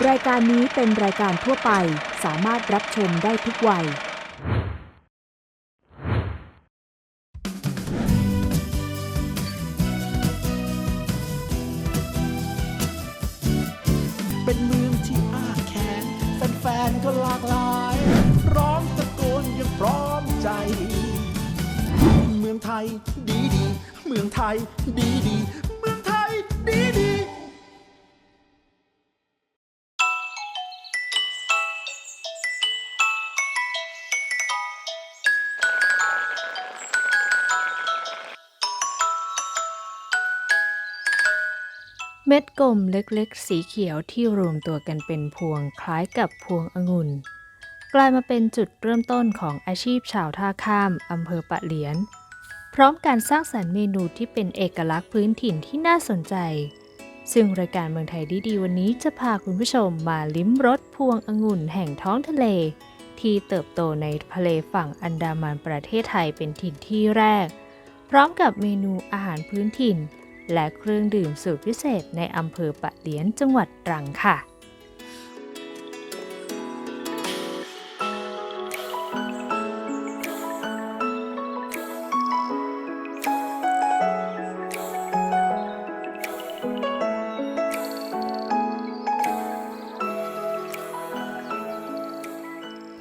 รายการนี้เป็นรายการทั่วไปสามารถรับชมได้ทุกวัย เป็นเมืองที่อ้าแขนแฟนๆก็หลากหลาย ร้องตะโกนอยังพร้อมใจ เมืองไทยดีดีเมืองไทยดีดี ม็ดกลมเล็กๆ สีเขียวที่รวมตัวกันเป็นพวงคล้ายกับพวงองุ่น กลายมาเป็นจุดเริ่มต้นของอาชีพชาวท่าข้ามอำเภอปะเหลียน พร้อมการสร้างสรรค์เมนูที่เป็นเอกลักษณ์พื้นถิ่นที่น่าสนใจ ซึ่งรายการเมืองไทยดีๆวันนี้จะพาคุณผู้ชมมาลิ้มรสพวงองุ่นแห่งท้องทะเล ที่เติบโตในทะเลฝั่งอันดามันประเทศไทยเป็นถิ่นที่แรก พร้อมกับเมนูอาหารพื้นถิ่น และเครื่องดื่มสูตรพิเศษในอำเภอปะเหลียนจังหวัดตรังค่ะ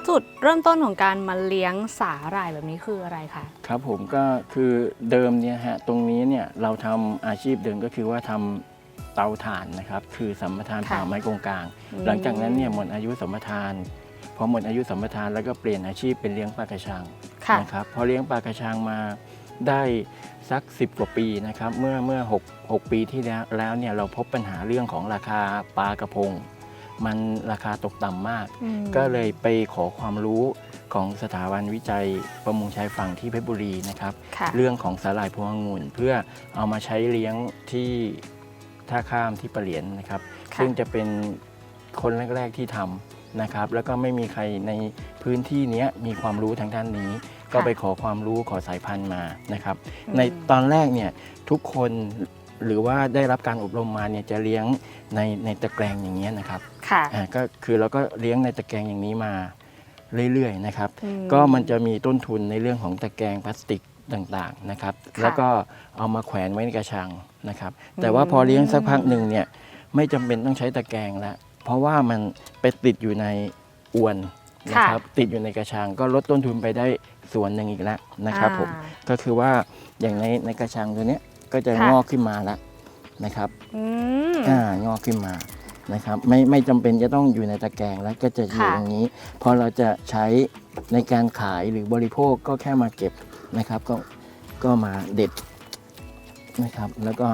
จุดเริ่มต้นของการมาเลี้ยงสาหร่ายแบบนี้คืออะไรคะครับผมก็คือเดิมเนี่ยฮะตรงนี้เนี่ยเราทำอาชีพเดิมก็คือว่าทำเตาถ่านนะครับคือสัมปทานค่ะป่าไม้กงกลางอืมหลังจากนั้นเนี่ยหมดอายุสัมปทานพอหมดอายุสัมปทานแล้วก็เปลี่ยนอาชีพเป็นเลี้ยงปลากระชังค่ะนะครับพอเลี้ยงปลากระชังมาได้สัก 10 กว่าปีนะครับเมื่อเมื่อ 6 6 ปีที่แล้วแล้วเนี่ยเราพบปัญหาเรื่องของราคาปลากระพง มันราคาตกต่ำมาก อืม ก็เลยไปขอความรู้ของสถาบันวิจัยประมงชายฝั่งที่เพชรบุรีนะครับ ค่ะ เรื่องของสาหร่ายพวงองุ่นเพื่อเอามาใช้เลี้ยงที่ท่าข้ามที่ปะเหลียนนะครับ ค่ะ ซึ่งจะเป็นคนแรก ๆที่ทำนะครับ แล้วก็ไม่มีใครในพื้นที่เนี้ยมีความรู้ทางด้านนี้ ก็ไปขอความรู้ขอสายพันธุ์มานะครับอืมในตอนแรกเนี่ยทุกคน หรือว่าได้รับการอบรมมาเนี่ยจะเลี้ยงในในตะแกรงอย่างเงี้ยนะครับค่ะอ่าก็คือเราก็เลี้ยงในตะแกรงอย่างนี้มาเรื่อยๆนะครับ อืม ก็มันจะมีต้นทุนในเรื่องของตะแกรงพลาสติกต่างๆนะครับ ค่ะแล้วก็เอามาแขวนไว้ในกระชังนะครับ แต่ว่าพอเลี้ยงสักพักหนึ่งเนี่ยไม่จำเป็นต้องใช้ตะแกรงแล้วเพราะว่ามันไปติดอยู่ในอวนนะครับ ติดอยู่ในกระชัง ก็ลดต้นทุนไปได้ส่วนหนึ่งอีกแล้วนะครับผม อ่า ก็คือว่าอย่างในในกระชังตัวเนี้ย ก็จะค่ะ งอกขึ้นมาแล้วนะครับอืม อ่างอกขึ้นมานะครับ ไม่ไม่จำเป็นจะต้องอยู่ในตะแกรงแล้วก็จะอยู่ค่ะอย่างนี้ พอเราจะใช้ในการขายหรือบริโภคก็แค่มาเก็บนะครับ ก็ก็มาเด็ดนะครับ แล้วก็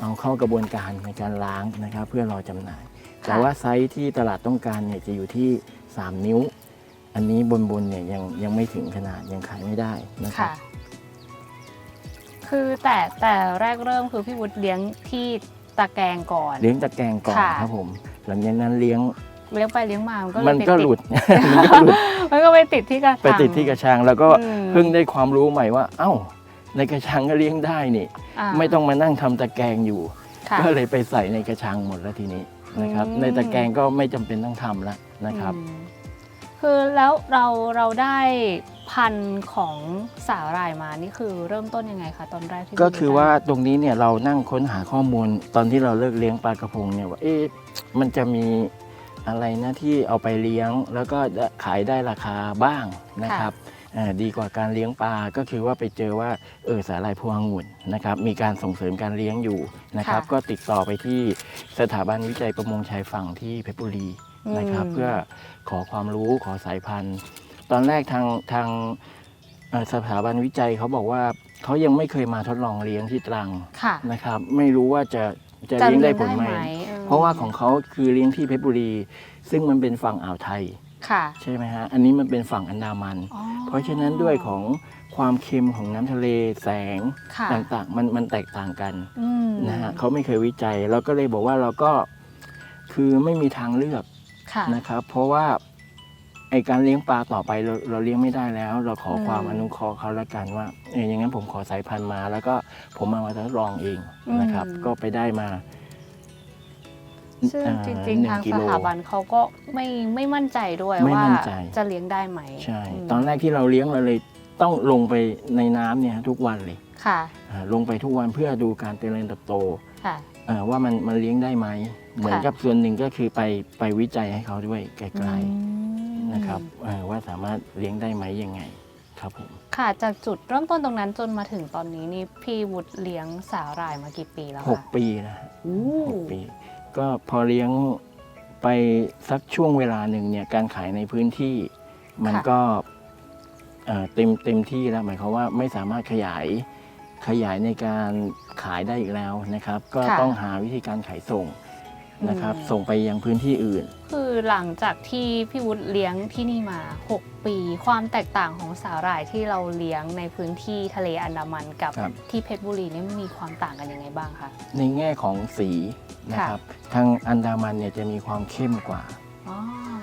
เอาเข้ากระบวนการในการล้างนะครับ เพื่อรอจำหน่าย แต่ว่าไซส์ที่ตลาดต้องการเนี่ยจะอยู่ที่ 3 นิ้ว อันนี้บนบนๆเนี่ยยังยังไม่ถึงขนาดยังขายไม่ได้นะครัค่ะบ คือแต่แต่แรกเริ่มคือพี่วุฒิเลี้ยงที่ตะแกรงก่อน เลี้ยงตะแกรงก่อนค่ะ ครับผม หลังจากนั้นเลี้ยงเลี้ยงไปเลี้ยงมามันก็เลยมันไปก็ติหลุด มันก็หลุดมันก็ไปติดที่กระชัง ไปติดที่กระชัง แล้วก็อืม เพิ่งได้ความรู้ใหม่ว่า เอ้า ในกระชังก็เลี้ยงได้นี่าไม่ต้องมานั่งทำตะแกรงอยู่ ค่ะ ก็เลยไปใส่ในกระชังหมดแล้วทีนี้นะครับ อืม ในตะแกรงก็ไม่จำเป็นต้องทำแล้วนะครับ อืมคือแล้วเราเราได้ พันธุ์ของสาหร่ายมานี่คือเริ่มต้นยังไงคะตอนแรกที่ก็พี่วุฒิคือได้ว่าตรงนี้เนี่ยเรานั่งค้นหาข้อมูลตอนที่เราเลิกเลี้ยงปลากระพงเนี่ยว่าเอ๊ะมันจะมีอะไรนะที่เอาไปเลี้ยงแล้วก็ขายได้ราคาบ้างนะครับเอ่อดีกว่าการเลี้ยงปลาก็คือว่าไปเจอว่าเออสาหร่ายพวงองุ่นนะครับมีการส่งเสริมการเลี้ยงอยู่นะครับก็ติดต่อไปที่สถาบันวิจัยประมงชายฝั่งที่เพชรบุรีนะครับเพื่อขอความรู้ขอสายพันธุ์ ตอนแรกทางทางเอ่อสถาบันวิจัยเขาบอกว่าเขายังไม่เคยมาทดลองเลี้ยงที่ตรังค่ะนะครับ ไม่รู้ว่าจะจะเลี้ยงได้ผลไหมออเพราะว่าของเขาคือเลี้ยงที่เพชรบุรี ซึ่งมันเป็นฝั่งอ่าวไทยค่ะใช่ไหมฮะ อันนี้มันเป็นฝั่งอันดามันอ๋อเพราะฉะนั้นด้วยของความเค็มของน้ำทะเลแสงค่ะต่างๆ มันมันแตกต่างกันอืมนะฮะเขาไม่เคยวิจัยเราก็เลยบอกว่าเราก็คือไม่มีทางเลือกค่ะนะครับ เพราะว่า ไอการเลี้ยงปลาต่อไปเราเราเลี้ยงไม่ได้แล้ว เราขออืมความอนุเคราะห์เขาแล้วกันว่าเอออย่างนั้นผมขอสายพันธุ์มา แล้วก็ผมมามาทดลองเองนะครับก็ไปได้มา ซึ่งเอ่อจริงหๆทางกิสโลถาบันเขาก็ไม่ไม่มั่นใจด้วยไม่ว่ามั่นใจ จะเลี้ยงได้ไหมใช่ มตอนแรกที่เราเลี้ยงเราเลยต้องลงไปในน้ำเนี่ยทุกวันเลยค่ะอ่าลงไปทุกวันเพื่อดูการเจริญเติบโตค่ะ เอ่อว่ามันมันเลี้ยงได้ไหมเหมือนกับส่วนหนึ่งก็คือไปไปวิจัยให้เขาด้วยไกลอืมๆ นะครับเอ่อว่าสามารถเลี้ยงได้ไหมยังไงครับผมค่ะจากจุดเริ่มต้นตรงนั้นจนมาถึงตอนนี้นี่พี่วุฒิเลี้ยงสาหร่ายมากี่ปีแล้วหกคะปีนะฮะอู้หกปี ก็พอเลี้ยงไปสักช่วงเวลาหนึ่งเนี่ยการขายในพื้นที่ มันก็เอ่อเต็มเต็มที่แล้วหมายความว่าไม่สามารถขยายขยายในการขายได้อีกแล้วนะครับ ก็ต้องหาวิธีการขายส่ง นะครับ ส่งไปยังพื้นที่อื่น คือหลังจากที่พี่วุฒิเลี้ยงที่นี่มา 6 ปี ความแตกต่างของสาหร่ายที่เราเลี้ยงในพื้นที่ทะเลอันดามันกับครับ ที่เพชรบุรีนี่มีความต่างกันยังไงบ้างคะ ในแง่ของสีนะครับ ทางอันดามันเนี่ยจะมีความเข้มกว่าอ๋อ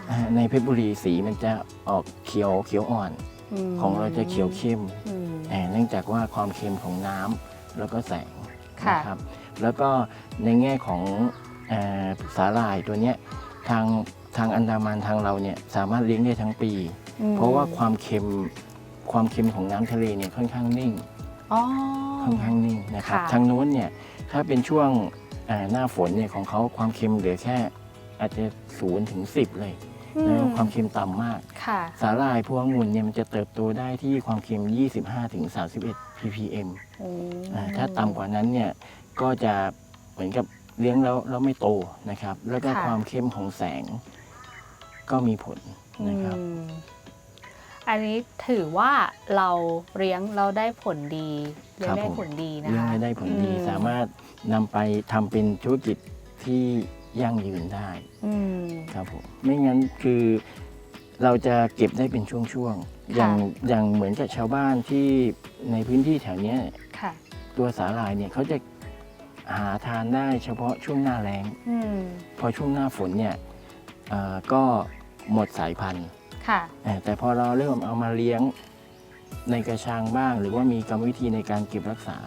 อ่าในเพชรบุรีสีมันจะออกเขียวเขียวอ่อน มของเราจะเขียวเข้มอืมเอ่อเนื่องจากว่าความเค็มของน้ำแล้วก็แสงค่ะ นะครับ แล้วก็ในแง่ของเอ่อ สาหร่ายตัวเนี้ยทางทางอันดามันทางเราเนี่ยสามารถเลี้ยงได้ทั้งปีอืมเพราะว่าความเค็มความเค็มของน้ำทะเลเนี่ยค่อนข้างนิ่งอ๋อค่อนข้างนิ่งนะครับค่ะทางโน้นเนี่ยถ้าเป็นช่วงเอ่อหน้าฝนเนี่ยของเขาความเค็มเหลือแค่อาจจะศูนย์ถึงสิบเลยอืนะมความเค็มต่ำมากค่ะสาหร่ายพวงองุ่นเนี่ยมันจะเติบโตได้ที่ความเค็ม 25-31 ppm โอ้อ่าถ้าต่ำกว่านั้นเนี่ยก็จะเหมือนกับ เลี้ยงแล้วแล้วไม่โตนะครับ แล้วก็ความเข้มของแสงก็มีผลนะครับ อืมอันนี้ถือว่าเราเลี้ยงเราได้ผลดีเลี้ยงได้ครับผม ผลดีนะคะเลี้ยงให้ได้ผลดีอืสามารถนำไปทำเป็นธุรกิจที่ยั่งยืนได้อืม ครับผมไม่งั้นคือเราจะเก็บได้เป็นช่วงๆอย่างอย่างเหมือนกับชาวบ้านที่ในพื้นที่แถวเนี้ย ค่ะ ตัวสาหร่ายเนี่ยเขาจะ หาทานได้เฉพาะช่วงหน้าแล้งอืมพอช่วงหน้าฝนเนี่ยเอ่อก็หมดสายพันธุ์ค่ะ เอ่อแต่พอเราเริ่มเอามาเลี้ยงในกระชังบ้าง หรือว่ามีกรรมวิธีในการเก็บรักษา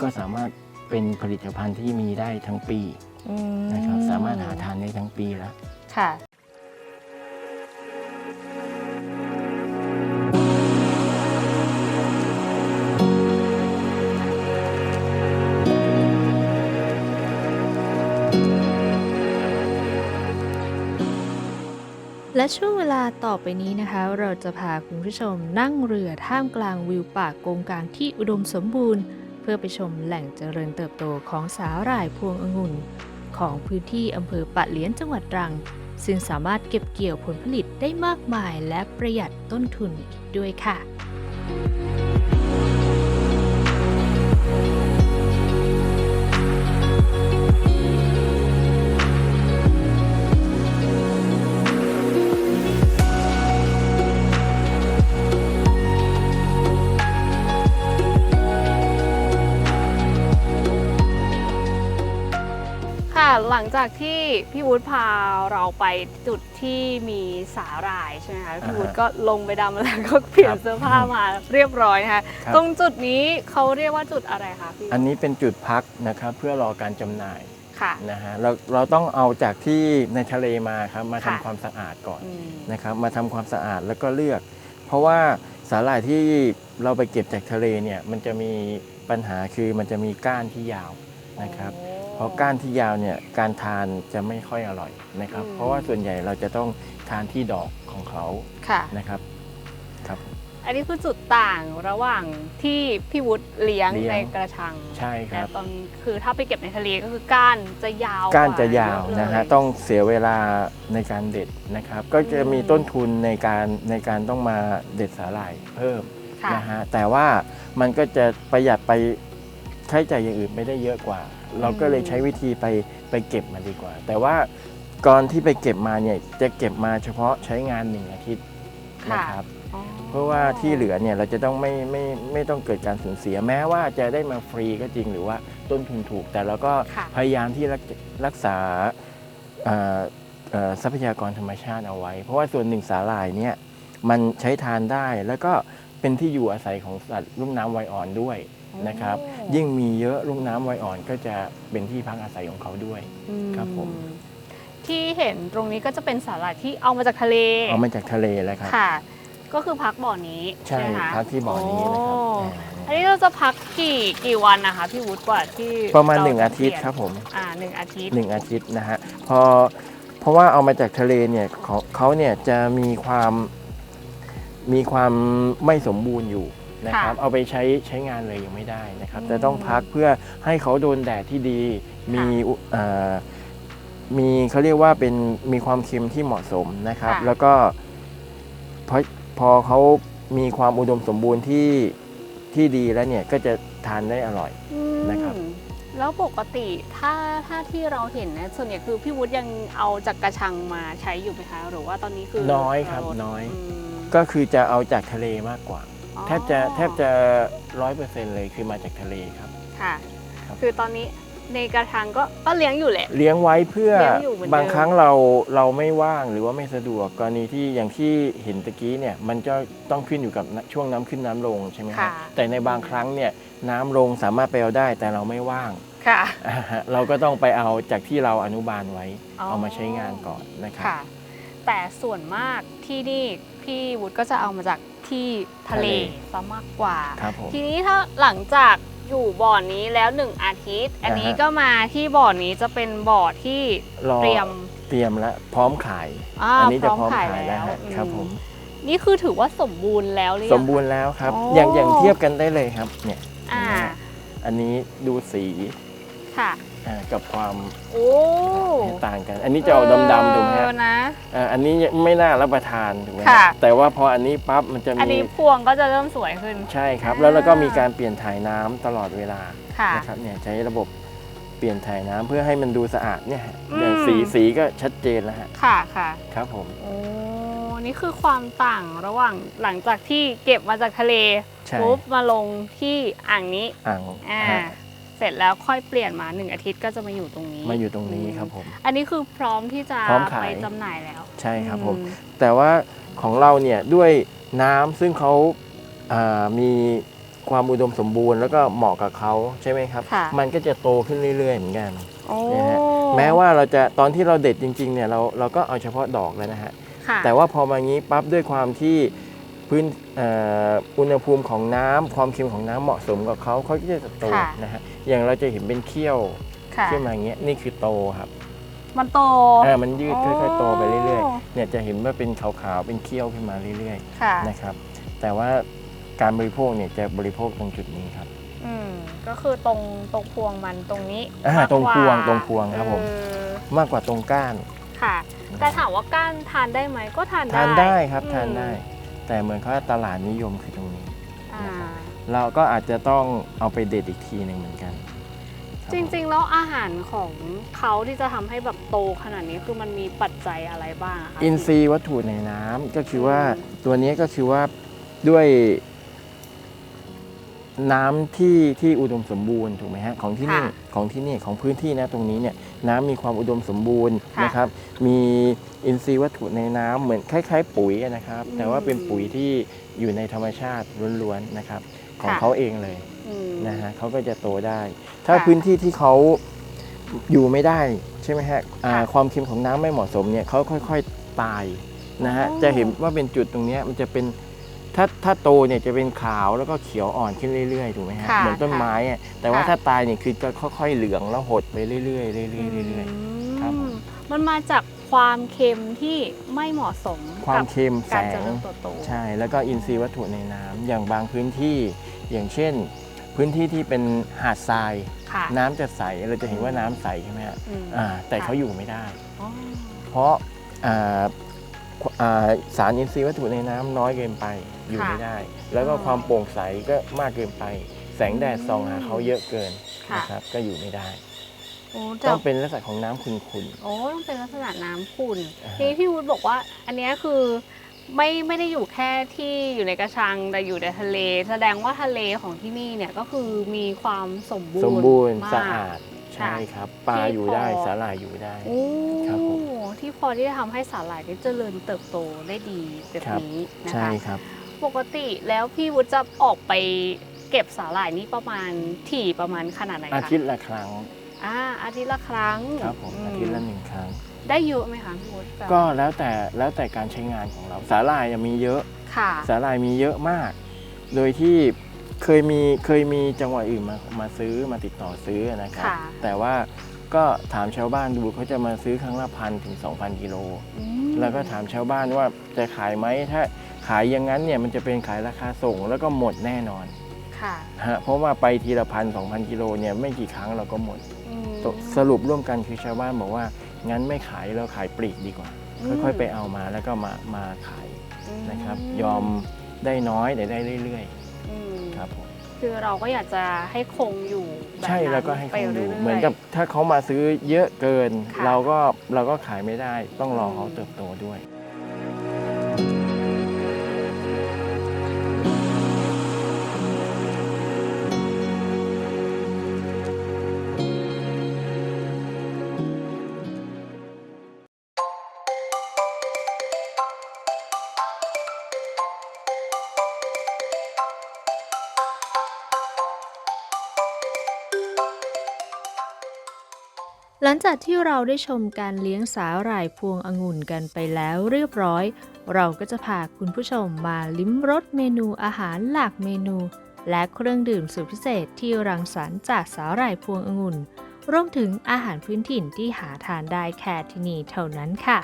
ก็สามารถเป็นผลิตภัณฑ์ที่มีได้ทั้งปีอืมนะครับสามารถหาทานได้ทั้งปีแล้ว ค่ะ ช่วงเวลาต่อไปนี้นะคะ เราจะพาคุณผู้ชมนั่งเรือท่ามกลางวิวป่าโกงกลางที่อุดมสมบูรณ์ เพื่อไปชมแหล่งเจริญเติบโตของสาหร่ายพวงองุ่น ของพื้นที่อำเภอปะเหลียนจังหวัดตรัง ซึ่งสามารถเก็บเกี่ยวผลผลิตได้มากมายและประหยัดต้นทุนอีกด้วยค่ะ จากที่พี่วุฒิพาเราไปจุดที่มีสาหร่ายใช่ไหมคะพี่วุฒิก็ลงไปดำแล้วก็เปลี่ยนเสื้อผ้ามาเรียบร้อยนะคะครับตรงจุดนี้เขาเรียกว่าจุดอะไรคะพี่วุฒิอันนี้เป็นจุดพักนะครับเพื่อรอการจำหน่ายค่ะนะฮะเราเราต้องเอาจากที่ในทะเลมาครับมาทำค่ะความสะอาดก่อนอืมนะครับมาทำความสะอาดแล้วก็เลือก เพราะว่าสาหร่ายที่เราไปเก็บจากทะเลเนี่ยมันจะมีปัญหาคือมันจะมีก้านที่ยาวนะครับโอ้ เพราะก้านที่ยาวเนี่ยการทานจะไม่ค่อยอร่อยนะครับอืมเพราะว่าส่วนใหญ่เราจะต้องทานที่ดอกของเขาค่ะนะครับครับ อันนี้คือจุดต่างระหว่างที่พี่วุฒิเลี้ยงเลี้ยง ในกระชังใช่คแต่รับตอนคือถ้าไปเก็บในทะเลก็คือก้านจะยาวก้านจะยาวกเอนะฮะเลยต้องเสียเวลาในการเด็ดนะครับ ก็จะมีอืมต้นทุนในการในการต้องมาเด็ดสาหร่ายเพิ่มค่ะนะฮะแต่ว่ามันก็จะประหยัดไป ใช้จ่ายอย่างอื่นไม่ได้เยอะกว่า เราก็เลยใช้วิธีไปไปเก็บมาดีกว่า แต่ว่าก่อนที่ไปเก็บมาเนี่ยจะเก็บมาเฉพาะใช้งานหนึ่งอาทิตย์นะครับอ๋อเพราะว่าที่เหลือเนี่ยเราจะต้องไม่ไม่ไม่ต้องเกิดการสูญเสียแม้ว่าจะได้มาฟรีก็จริงหรือว่าต้นทุนถูก แต่เราก็ค่ะพยายามที่รักรักษาเอ่อเอ่อทรัพยากรธรรมชาติเอาไว้ เพราะว่าส่วนหนึ่งสาหร่ายเนี่ยมันใช้ทานได้แล้วก็เป็นที่อยู่อาศัยของสัตว์ลุ่มน้ำไวอ่อนด้วย นะครับโอ้ยิ่งมีเยอะลุ่มน้ำไวอ่อนก็จะเป็นที่พักอาศัยของเขาด้วยอืครับผม ที่เห็นตรงนี้ก็จะเป็นสาหร่ายที่เอามาจากทะเลเอามาจากทะเลแล้วครับค่ะ ก็คือพักบ่อนี้ใช่ไหมคะพักที่บ่อนี้นะครับโอ้อ่าอันนี้เราจะพักกี่กี่วันนะคะพี่วุฒิกว่าที่ประมาณเหนึ่งอาทิตย์เปลี่นครับผมอ่าหนึ่งอาทิตย์หนึ่งอาทิตย์นะฮะพอเพราะว่าเอามาจากทะเลเนี่ยของเขาเนี่ยจะมีความมีความไม่สมบูรณ์อยู่ นะครับค่ะเอาไปใช้ใช้งานเลยยังไม่ได้นะครับอืมแต่ต้องพักเพื่อให้เขาโดนแดดที่ดีมีอุเอ่อมีเขาเรียกว่าเป็นมีความเค็มที่เหมาะสมนะครับค่ะแล้วก็พอพอเขามีความอุดมสมบูรณ์ที่ที่ดีแล้วเนี่ยก็จะทานได้อร่อยอืมนะครับแล้วปกติถ้าถ้าที่เราเห็นนะส่วนใหญ่คือพี่วุฒิยังเอาจากกระชังมาใช้อยู่ไหมคะ หรือว่าตอนนี้คือน้อยครับลดน้อยมก็คือจะเอาจากทะเลมากกว่าอ๋อ แทบจะแทบจะร้อยเปอร์เซ็นต์เลยคือมาจากทะเลครับ ค่ะ ครับ คือตอนนี้ในกระชังก็ก็เลี้ยงอยู่แหละ เลี้ยงไว้เพื่อเลี้ยงอยู่เหมือนเดิม บางครั้งเราเราไม่ว่างหรือว่าไม่สะดวกกรณีที่อย่างที่เห็นตะกี้เนี่ยมันจะต้องขึ้นอยู่กับช่วงน้ำขึ้นน้ำลงใช่ไหมครัค่ะบแต่ในบางครั้งเนี่ยน้ำลงสามารถไปเอาได้แต่เราไม่ว่าง ค่ะ อ่าฮะเราก็ต้องไปเอาจากที่เราอนุบาลไว้ อ๋อ เอามาใช้งานก่อนนะครับ ค่ะ แต่ส่วนมากที่นี่พี่วุฒิก็จะเอามาจาก ที่ทะเลทะเลซะมากกว่า ครับผม ทีนี้ถ้าหลังจากอยู่บ่อนี้แล้วหนึ่งอาทิตย์ อันนี้อ่าฮะ ก็มาที่บ่อนี้จะเป็นบ่อที่รอเตรียม เตรียมแล้วพร้อมขายอ่าอันนี้จะพร้อมพร้อมขายขายแล้วฮะแล้วครับอืมผม นี่คือถือว่าสมบูรณ์แล้วหรือยัง สมบูรณ์แล้วครับอ๋อออย่างอย่างเทียบกันได้เลยครับเนี่ย อ่า อันนี้ดูสีค่ะ อ่ากับความโอ้ต่างกัน อันนี้จะออกดำๆถูกไหมเอฮะอนะ อ่าอันนี้ไม่น่ารับประทานถูกไหมฮะค่ะ แต่ว่าพออันนี้ปั๊บมันจะอันมีนี้พวงก็จะเริ่มสวยขึ้น ใช่ครับอ่าแล้วเราก็มีการเปลี่ยนถ่ายน้ำตลอดเวลา ค่ะ นะครับเนี่ยใช้ระบบเปลี่ยนถ่ายน้ำเพื่อให้มันดูสะอาดเนี่ยฮะอืม อย่างสีสีก็ชัดเจนแล้วฮะค่ะค่ะ ครับผมโอ้ นี่คือความต่างระหว่างหลังจากที่เก็บมาจากทะเลใช่ปุ๊บมาลงที่อ่างนี้ อ่างอ่า ฮะ เสร็จแล้วค่อยเปลี่ยนมาหนึ่งอาทิตย์ก็จะมาอยู่ตรงนี้มาอยู่ตรงนี้ครับผม อันนี้คือพร้อมที่จะพร้อมขาย ไปจำหน่ายแล้ว ใช่ครับผม อืแต่ว่าของเราเนี่ยด้วยน้ำซึ่งเขาอ่ามีความอุดมสมบูรณ์ แล้วก็เหมาะกับเขาใช่ไหมครับ ค่ะ มันก็จะโตขึ้นเรื่อย ๆ เหมือนกัน โอ้นะฮะ แม้ว่าเราจะตอนที่เราเด็ดจริงๆเนี่ยเราเราก็เอาเฉพาะดอกแล้วนะฮะ ค่ะแต่ว่าพอมางี้ปั๊บด้วยความที่ พื้นเอ่ออุณหภูมิของน้ำความเค็มของน้ำเหมาะสมกับเขาเขาก็จะโตค่ะนะฮะอย่างเราจะเห็นเป็นเขี้ยวค่ะขึ้นมาอย่างเงี้ยนี่คือโตครับมันโตอ่ามันยืดอ๋อค่อยๆโตไปเรื่อยๆเนี่ยจะเห็นว่าเป็นขาวๆเป็นเขี้ยวขึ้นมาเรื่อยค่ะๆนะครับ แต่ว่าการบริโภคเนี่ยจะบริโภคตรงจุดนี้ครับอืมก็คือตรงตรงพวงมันตรงนี้อ่ามากกตรงพวงาตรงพวงครับผมเออมากกว่าตรงก้านค่ะ แต่ถามว่าก้านทานได้ไหมก็ทานได้ทานได้ครับอืมทานได้ แต่เหมือนเขาตลาดนิยมคือตรงนี้ อ่า เราก็อาจจะต้องเอาไปเด็ดอีกทีหนึ่งเหมือนกันคบจริงๆ แล้วอาหารของเขาที่จะทำให้แบบโตขนาดนี้คือมันมีปัจจัยอะไรบ้างอะคะ อินทรีย์วัตถุในน้ำก็คือว่าอืมตัวนี้ก็คือว่าด้วย น้ำที่ที่อุดมสมบูรณ์ถูกไหมฮะของที่นี่ของที่นี่ของพื้นที่นะตรงนี้เนี่ยน้ำมีความอุดมสมบูรณ์นะครับ มีอินทรีย์วัตถุในน้ำเหมือนคล้าย ๆ ปุ๋ยอะนะครับ แต่ว่าเป็นปุ๋ยที่อยู่ในธรรมชาติล้วนๆนะครับ ของเขาเองเลยอืมนะฮะเขาก็จะโตได้ ถ้าค่ะพื้นที่ที่เขาอยู่ไม่ได้ใช่ไหมฮะอ่าค่ะความเค็มของน้ำไม่เหมาะสมเนี่ยเขาค่อย ๆตายนะฮะอ๋อจะเห็นว่าเป็นจุดตรงเนี้ยมันจะเป็น ถ้าถ้าโตเนี่ยจะเป็นขาวแล้วก็เขียวอ่อนขึ้นเรื่อยๆถูกไหมฮะค่ะเหมือนต้นไม้อะแต่ว่าค่ะ ถ้าตายเนี่ยคือจะค่อยๆเหลืองแล้วหดไปเรื่อยๆเรื่อยๆเรื่อย ครับผมอืมมันมาจากความเค็มที่ไม่เหมาะสมๆความกับเค็มแสการเจง ริญเติบโต ใช่ แล้วก็อินทรีย์วัตถุในน้ำอย่างบางพื้นที่ อย่างเช่น พื้นที่ที่เป็นหาดทราย ค่ะน้ำจะใสเราจะเห็นว่าน้ำใสใช่ไหมฮะอืมอ่าแต่ค่ะเขาอยู่ไม่ได้ อ๋อเพราะอ่าอ่า สารอินทรีย์วัตถุในน้ำน้อยเกินไปอยู่ไม่ได้ แล้วก็อ๋อความโปร่งใสก็มากเกินไป แสงแดดส่องหาเขาเยอะเกินค่ะนะครับก็อยู่ไม่ได้โอ้ต้แต่องเป็นลักษณะของน้ำขุ่นโอ้ต้องเป็นลักษณะน้ำขุ่นอ่าฮะทีนี้พี่วุฒิบอกว่า อันเนี้ยคือไม่ไม่ได้อยู่แค่ที่อยู่ในกระชังแต่อยู่ในทะเล แสดงว่าทะเลของที่นี่เนี่ยก็คือมีความสมบูรๆณ์สมบูรณ์มกสะอาด ใช่ครับ ปลาอยู่ได้สาหร่ายอยู่ได้ โอ้ครับผม ที่พอที่จะทำให้สาหร่ายได้เจริญเติบโตได้ดีแบบครับนี้นะใช่คะ ครับ ปกติแล้วพี่วุฒิจะออกไปเก็บสาหร่ายนี่ประมาณถี่ประมาณขนาดไหนคะอาทิตย์ละครั้งอ่าอาทิตย์ละครั้งครับผมอาทิตย์ละหนึ่งครั้ง ได้เยอะไหมคะพี่วุฒิแบบก็แล้วแต่แล้วแต่การใช้งานของเราสาหร่ายอะมีเยอะ ค่ะ สาหร่ายมีเยอะมาก โดยที่ เคยมีเคยมีจังหวัดอื่นมามาซื้อมาติดต่อซื้อนะครับค่ะ แต่ว่าก็ถามชาวบ้านดูเขาจะมาซื้อครั้งละพันถึง 2,000กิโล อืมแล้วก็ถามชาวบ้านว่าจะขายไหมถ้าขายอย่างนั้นเนี่ยมันจะเป็นขายราคาส่งแล้วก็หมดแน่นอนค่ะฮะเพราะว่าไปทีละพันสองพันกิโลเนี่ยไม่กี่ครั้งเราก็หมดอืมสสรุปร่วมกันคือชาวบ้านบอกว่างั้นไม่ขายเราขายปลีกดีกว่าค่อยๆไปเอามาแล้วก็มามาขายนะครับ ยอมได้น้อยแต่ได้เรื่อยอืมๆ ครับผมคือเราก็อยากจะให้คงอยู่แบบใช่นั้นแล้วก็ให้ไปเขาดูรื่ยๆเหมือนกับถ้าเขามาซื้อเยอะเกินค่ะเราก็เราก็ขายไม่ได้ต้องรออืมเขาเติบโตด้วย จากที่เราได้ชมการเลี้ยงสาหร่ายพวงองุ่นกันไปแล้วเรียบร้อย เราก็จะพาคุณผู้ชมมาลิ้มรสเมนูอาหารหลากเมนู และเครื่องดื่มสุดพิเศษที่รังสรรค์จากสาหร่ายพวงองุ่นรวมถึงอาหารพื้นถิ่นที่หาทานได้แค่ที่นี่เท่านั้นค่ะ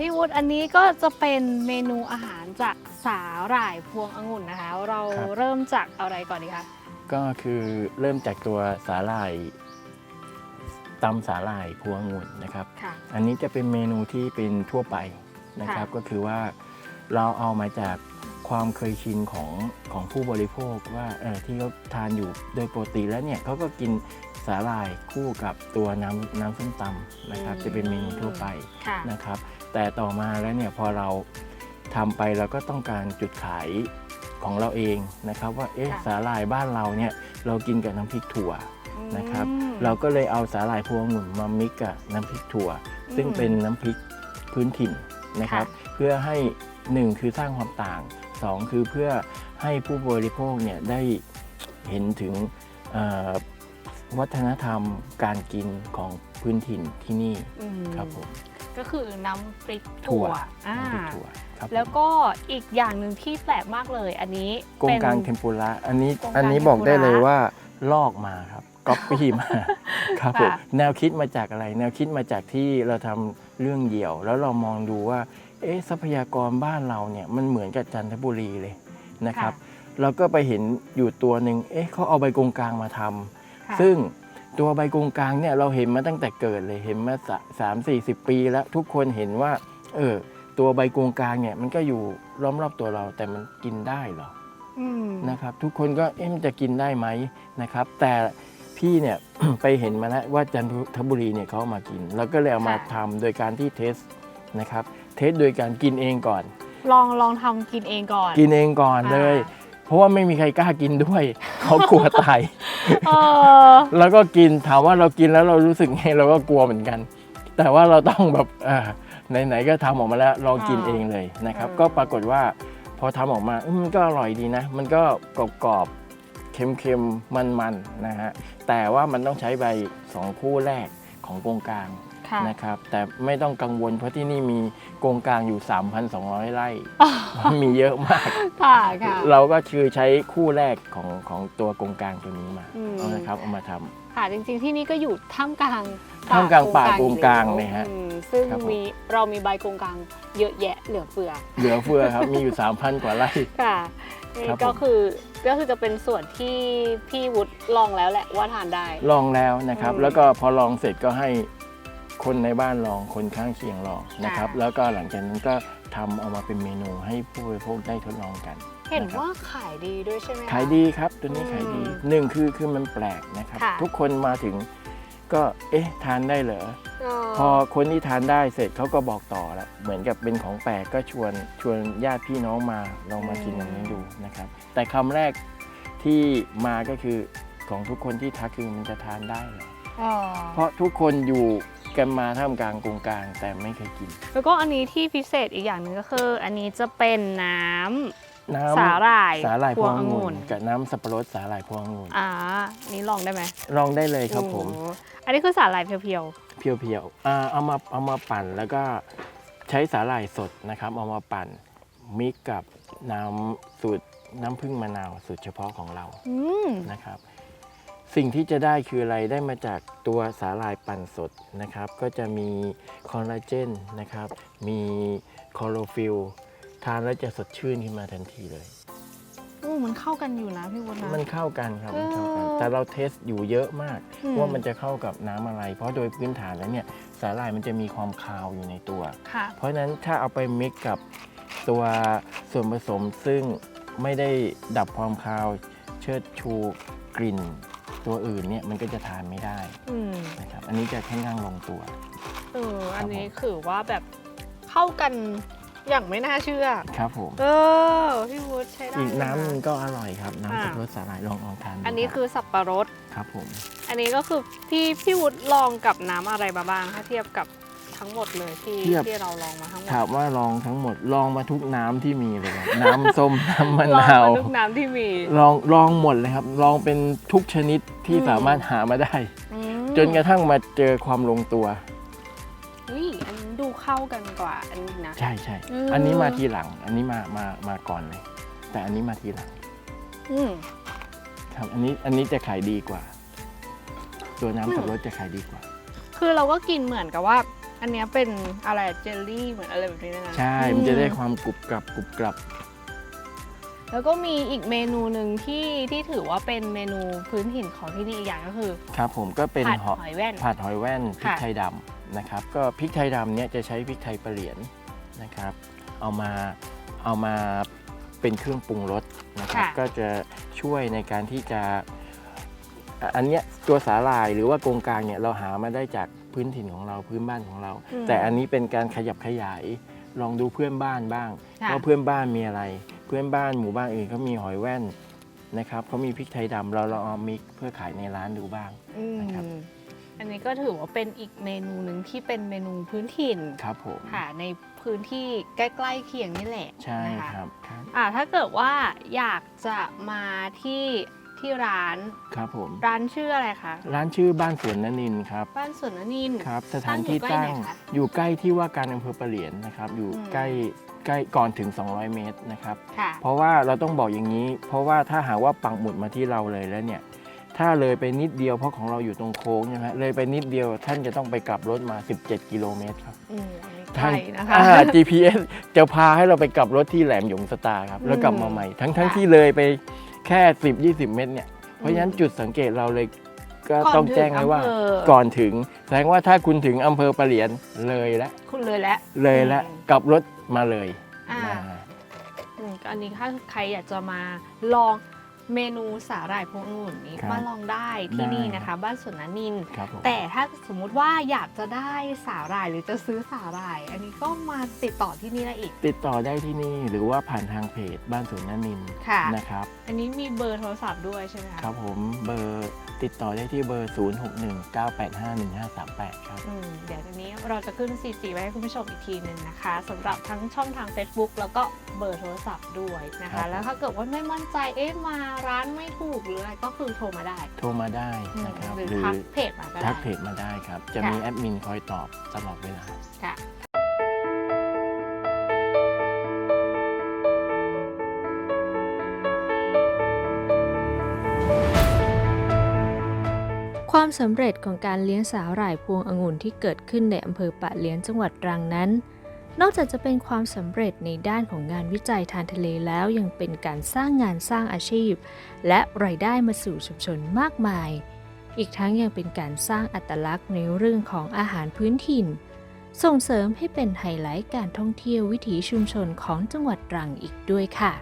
พี่วุฒิอันนี้ก็จะเป็นเมนูอาหารจากสาหร่ายพวงองุ่นนะคะ เราครับ เริ่มจากอะไรก่อนดีคะก็คือเริ่มจากตัวสาหร่ายตำสาหร่ายพวงองุ่นนะครับ ค่ะ อันนี้จะเป็นเมนูที่เป็นทั่วไปนะครับ ค่ะ ก็คือว่าเราเอามาจากความเคยชินของของผู้บริโภคว่าเออที่เขาทานอยู่โดยปกติแล้วเนี่ยเขาก็กินสาหร่ายคู่กับตัวน้ำน้ำส้มตำนะครับ จะเป็นเมนูทั่วไปค่ะ นะครับ แต่ต่อมาแล้วเนี่ยพอเราทำไปเราก็ต้องการจุดขายของเราเองนะครับ ว่าเอ๊ะค่ะสาหร่ายบ้านเราเนี่ยเรากินกับน้ำพริกถั่วนะครับอืมเราก็เลยเอาสาหร่ายพวงองุ่นมามิกกับน้ำพริกถั่ว ซึ่งอืมเป็นน้ำพริกพื้นถิ่นนะครับค่ะเพื่อให้หนึ่งคือสร้างความต่างสองคือเพื่อให้ผู้บริโภคเนี่ยได้เห็นถึงเอ่อวัฒนธรรมการกินของพื้นถิ่นที่นี่อืมครับผม ก็คือน้ำพริกถั่ถั่วว อ่าน้ำพริกถั่วครับผมแล้วก็อีกอย่างหนึ่งที่แปลกมากเลย อันนี้กงเป็น กลางเทมปุระอันนี้กงกลางอันนี้บอกได้เลยเทมปุระว่าลอกมาครับก๊อปปี้มาครับผมค่ะ แนวคิดมาจากอะไร แนวคิดมาจากที่เราทำเรื่องเดี่ยว แล้วเรามองดูว่า เอ๊ะทรัพยากรบ้านเราเนี่ยมันเหมือนกับจันทบุรีเลยนะครับ เราก็ไปเห็นอยู่ตัวหนึ่งเอ๊ะเขาเอาใบกงกลางมาทำ ค่ะ ซึ่ง ตัวใบกงกลางเนี่ยเราเห็นมาตั้งแต่เกิดเลยเห็นมาสามสี่สิบปีแล้วทุกคนเห็นว่า เออ ตัวใบกงกลางเนี่ยมันก็อยู่ล้อมรอบตัวเราแต่มันกินได้เหรออืมนะครับ ทุกคนก็เอ๊ะมันจะกินได้ไหมนะครับ แต่พี่เนี่ยไปเห็นมาแล้วว่าจันทบุรีเนี่ยเขาเอามากิน แล้วก็เลยเอามาทำโดยการที่เทสนะครับ เทสโดยการกินเองก่อน ลองลองทำกินเองก่อน กินเองก่อนเลย เพราะว่าไม่มีใครกล้ากินด้วย เขากลัวตาย เออแล้วก็กินถามว่าเรากินแล้วเรารู้สึกไงเราก็กลัวเหมือนกัน แต่ว่าเราต้องแบบเออไหนๆก็ทำออกมาแล้วลองกินอ่าเองเลยนะครับเออก็ปรากฏว่าพอทำออกมาอืมมันก็อร่อยดีนะ มันก็กรอบๆเค็มๆมันๆนะฮะแต่ว่ามันต้องใช้ใบสองคู่แรกของกงกลางค่ะ นะครับแต่ไม่ต้องกังวลเพราะที่นี่มีกงกลางอยู่ 3,200 ไร่ มีเยอะมากค่ะค่ะเราก็คือใช้คู่แรกของของตัวกงกลางตัวนี้มาอืมเอานะครับเอามาทำค่ะจริงๆที่นี่ก็อยู่ท่ามกลางท่ามกลางป่าโโกงกลางเลยฮะอืมซึ่งครับผมมีเรามีใบโกงกลางเยอะแยะเหลือเฟือ เหลือเฟือครับมีอยู่ 3,000 กว่าไร่ค่ะนี่ครับผมก็คือก็คือจะเป็นส่วนที่พี่วุฒิลองแล้วแหละว่าทานได้ ลองแล้วนะครับอืมแล้วก็พอลองเสร็จก็ให้ คนในบ้านลองคนข้างเคียงลองนะครับค่ะแล้วก็หลังจากนั้นก็ทำเอามาเป็นเมนูให้ผู้บริโภคได้ทดลองกัน เห็นนะครับว่าขายดีด้วยใช่ไหมคะขายดีครับตัวนี้ขายดีอืมหนึ่งคือคือมันแปลกนะครับค่ะทุกคนมาถึงก็เอ๊ะทานได้เหรอเออพอคนที่ทานได้เสร็จเขาก็บอกต่อแล้วเหมือนกับเป็นของแปลกก็ชวนชวนญาติพี่น้องมาลองมากินอย่างนี้ดูนะครับ แต่คำแรกที่มาก็คือของทุกคนที่ทักคือมันจะทานได้เหรออ๋อเพราะทุกคนอยู่ กันมาท่ามกลางกงกลาง แต่ไม่เคยกิน แล้วก็อันนี้ที่พิเศษอีกอย่างหนึ่งก็คือ อันนี้จะเป็นน้ำ น้ำสาหร่ายสาหร่ายพวงพวงอองุ่งุ่นนกับน้ำสับปะรดสาหร่ายพวงองุ่นอ่านี่ลองได้ไหมลองได้เลยครับผม โอ้อันนี้คือสาหร่ายเพียวเพียวๆอ่าเอามาเอามาปั่นแล้วก็ใช้สาหร่ายสดนะครับ เอามาปั่นมิกกับน้ำสูตรน้ำผึ้งมะนาวสูตรเฉพาะของเราๆอืมนะครับ สิ่งที่จะได้คืออะไรได้มาจากตัวสาหร่ายปั่นสดนะครับ ก็จะมีคอลลาเจนนะครับ มีคลอโรฟิลทานแล้วจะสดชื่นขึ้นมาทันทีเลย โอ้มันเข้ากันอยู่นะพี่วุฒินะ มันเข้ากันครับมันเข้ากันเออแต่เราเทสอยู่เยอะมาก อืม ว่ามันจะเข้ากับน้ำอะไร เพราะโดยพื้นฐานแล้วเนี่ยสาหร่ายมันจะมีความคาวอยู่ในตัว ค่ะ เพราะฉะนั้นถ้าเอาไปมิกกับตัวส่วนผสมซึ่งไม่ได้ดับความคาวเชิดชูกลิ่น ตัวอื่นเนี่ยมันก็จะทานไม่ได้อืมนะครับอันนี้จะค่อนข้างลงตัว เอออันนี้ผมคือว่าแบบเข้ากันอย่างไม่น่าเชื่อ ครับผม เออพี่วุฒิใช้ได้อีกน้ำหเลยนึงนะก็อร่อยครับ น้ำอ่าสับปะรดสาหร่ายลองลองทานดูอันนี้รับคือสับปะรด ครับผม อันนี้ก็คือพี่พี่วุฒิลองกับน้ำอะไรมาบ้างถ้าเทียบกับ ทั้งหมดเลยที่ที่เราลองมาทั้งหมดถามว่าลองทั้งหมดลองมาทุกน้ำที่มีเลยครับน้ำส้ม น้ำมะลองนาวมาทุกน้ำที่มีลองลองหมดเลยครับ ลองเป็นทุกชนิดที่อืมสามารถหามาได้ อืมจนกระทั่งมาเจอความลงตัวนี่อันนี้ดูเข้ากันกว่าอันนี้นะ ใช่ใช่อืม อันนี้มาทีหลัง อันนี้มามามาก่อนเลย แต่อันนี้มาทีหลังอืม ครับอันนี้อันนี้จะขายดีกว่า ตัวน้ำสับปะรดจะขายดีกว่า คือเราก็กินเหมือนกับว่า อันเนี้ยเป็นอะไรเจลลี่เหมือนอะไรแบบนี้นะใช่ มันจะได้ความกรุบกรับกรุบกรับแล้วก็มีอีกเมนูหนึ่งที่ที่ถือว่าเป็นเมนูพื้นถิ่นของที่นี่อีกอย่างก็คือ ครับผมก็เป็นผัดหอหอยแว่น ผัดหอยแว่นพริกค่ะไทยดำนะครับ ก็พริกไทยดำเนี่ยจะใช้พริกไทยประเหลียนนะครับ เอามาเอามาเป็นเครื่องปรุงรสนะครับ ค่ะ ก็จะช่วยในการที่จะอะอันเนี้ยตัวสาหร่ายหรือว่ากงกลางเนี่ยเราหามาได้จาก พื้นถิ่นของเราพื้นบ้านของเรา อืมแต่อันนี้เป็นการขยับขยาย ลองดูเพื่อนบ้านบ้างค่ะ ว่าเพื่อนบ้านมีอะไร เพื่อนบ้านหมู่บ้านอื่นเขามีหอยแว่นนะครับเขามีพริกไทยดำเราเราเอามิกเพื่อขายในร้านดูบ้าง อืมนะครับ อันนี้ก็ถือว่าเป็นอีกเมนูหนึ่งที่เป็นเมนูพื้นถิ่นครับผมค่ะในพื้นที่ใกล้ๆเคียงนี่แหละใช่นะคะ ครับครับ อ่าถ้าเกิดว่าอยากจะมาที่ ที่ร้าน ครับผม ร้านชื่ออะไรคะ ร้านชื่อบ้านสวนนนินครับ บ้านสวนนนิน ครับ สถานที่ตั้ตั้งงออยู่ยู่ใกล้ที่ว่าการอำเภอปะเหลียนนะครับ อยู่อืมใกล้ใกล้ก่อนถึง 200 เมตรนะครับค่ะเพราะว่าเราต้องบอกอย่างนี้ เพราะว่าถ้าหากว่าปักหมุดมาที่เราเลยแล้วเนี่ย ถ้าเลยไปนิดเดียวเพราะของเราอยู่ตรงโค้งใช่ไหมเลยไปนิดเดียวท่านจะต้องไปกลับรถมา 17 กิโลเมตรครับอืมอันนี้ไกท่าลนนะคะอ่า GPS จะพาให้เราไปกลับรถที่แหลมหยงสตาร์ครับ แล้วกลับมาใหม่ ทั้งทั้งค่ะที่เลยไป แค่ 10-20 เมตรเนี่ย เพราะฉะนั้นจุดสังเกตเราเลยก็ก่อนต้องแจ้งไว้ว่าถึงอำเภอก่อนถึงแสดงว่าถ้าคุณถึงอำเภอปะเหลียนเลยแล้วคุณเลยแล้วเลยแล้วอืมกลับรถมาเลยอ่าอ่าอืมก็อันนี้ถ้าใครอยากจะมาลอง เมนูสาหร่ายพวงองุ่นนี้ครับมาลองได้ที่ได้ นี่นะคะ บ้านสวนนนิน ครับผมแต่ถ้าสมมุติว่าอยากจะได้สาหร่ายหรือจะซื้อสาหร่าย อันนี้ก็มาติดต่อที่นี่ได้อีกติดต่อได้ที่นี่หรือว่าผ่านทางเพจบ้านสวนนนินค่ะ นะครับ อันนี้มีเบอร์โทรศัพท์ด้วยใช่ไหมคะครับผมเบอร์ติดต่อได้ที่เบอร์ 0619851538 ครับ อืมเดี๋ยวทีนี้เราจะขึ้น CG ไว้ให้คุณผู้ชมอีกทีหนึ่งนะคะสำหรับทั้งช่องทาง Facebook แล้วก็เบอร์โทรศัพท์ด้วยนะครัคะ บ แล้วถ้าเกิดว่าไม่มั่นใจเอ๊ะมาร้านไม่ถูกหรืออะไรก็คือโทรมาได้ โทรมาได้อืมนะครับหรือหรือทักเพจมาก็ได้ทักเพจมาได้ครับจะค่ะมีแอดมินคอยตอบตลอดเวลาค่ะความสำเร็จของการเลี้ยงสาหร่ายพวงองุ่นที่เกิดขึ้นในอำเภอปะเหลียนจังหวัดตรังนั้น นอกจากจะเป็นความสำเร็จในด้านของงานวิจัยทางทะเลแล้วยังเป็นการสร้างงานสร้างอาชีพ และรายได้มาสู่ชุมชนมากมาย อีกทั้งยังเป็นการสร้างอัตลักษณ์ในเรื่องของอาหารพื้นถิ่น ส่งเสริมให้เป็นไฮไลท์การท่องเที่ยววิถีชุมชนของจังหวัดตรังอีกด้วยค่ะ